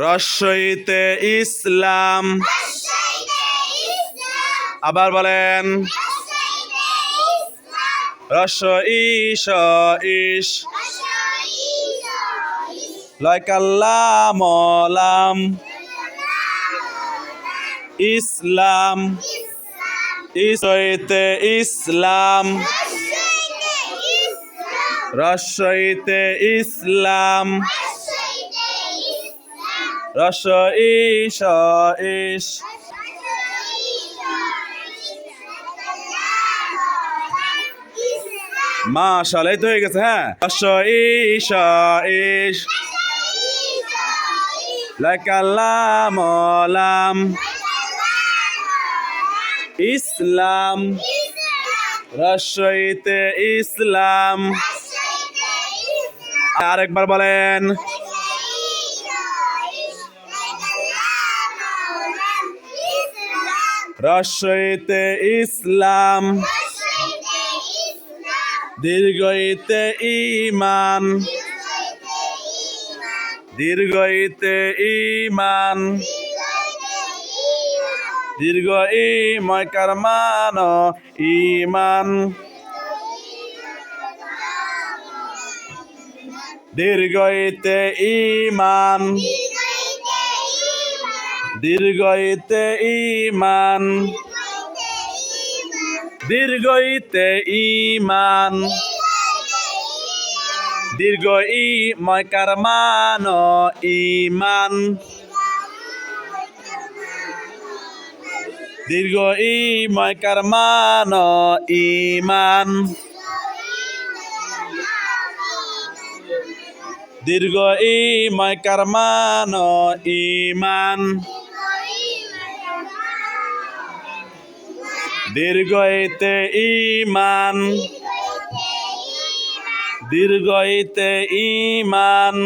রস্বইতে ইসলাম। আবার বলেন। রস ইস ইস লয়কাল্লাম লাম ইসলাম। ইসইতে ইসলাম। রস্বইতে ইসলাম। রস ইস ইস মাশাআল্লাহ, এই তো হয়ে গেছে হ্যাঁ? রস ইস ইস লাকাল্লাম লাম ইসলাম। রস্বইতে ইসলাম। আরেকবার বলেন। রস্বইতে ইসলাম। দীর্ঘইতে ইমান দীর্ঘইতে ইমান দীর্ঘ ই ময়কার মান ইমান দীর্ঘইতে ইমান দীর্ঘইতে ইমান দীর্ঘইতে ইমান দীর্ঘ ই ময়কার মান ইমান দীর্ঘ ই ময়কার মান ইমান দীর্ঘ ই ময়কার মান ইমান দীর্ঘইতে ইমান। দীর্ঘইতে ইমান।